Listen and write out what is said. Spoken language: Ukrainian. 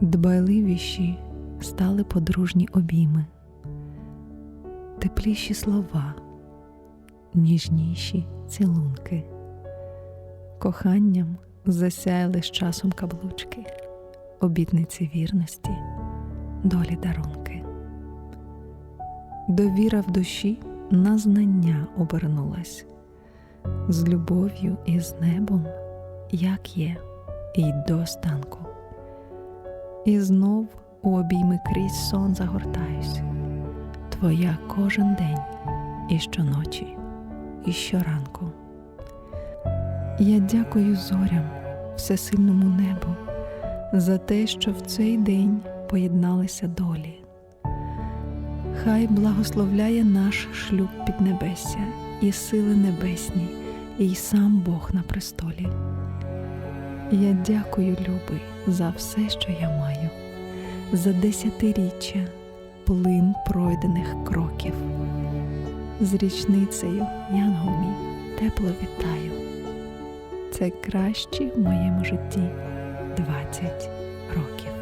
Дбайливіші стали подружні обійми, тепліші слова, ніжніші цілунки. Коханням засяяли з часом каблучки, обітниці вірності, долі дарунки. Довіра в душі на знання обернулась, з любов'ю і з небом, як є, і до останку. І знов у обійми крізь сон загортаюсь, твоя кожен день, і щоночі, і щоранку. Я дякую зорям, всесильному небу, за те, що в цей день поєдналися долі. Хай благословляє наш шлюб піднебесся, і сили небесні, і сам Бог на престолі. Я дякую, любий, за все, що я маю, за десятиріччя плин пройдених кроків. З річницею, янгол мій, тепло вітаю. Це кращі в моєму житті 20 років.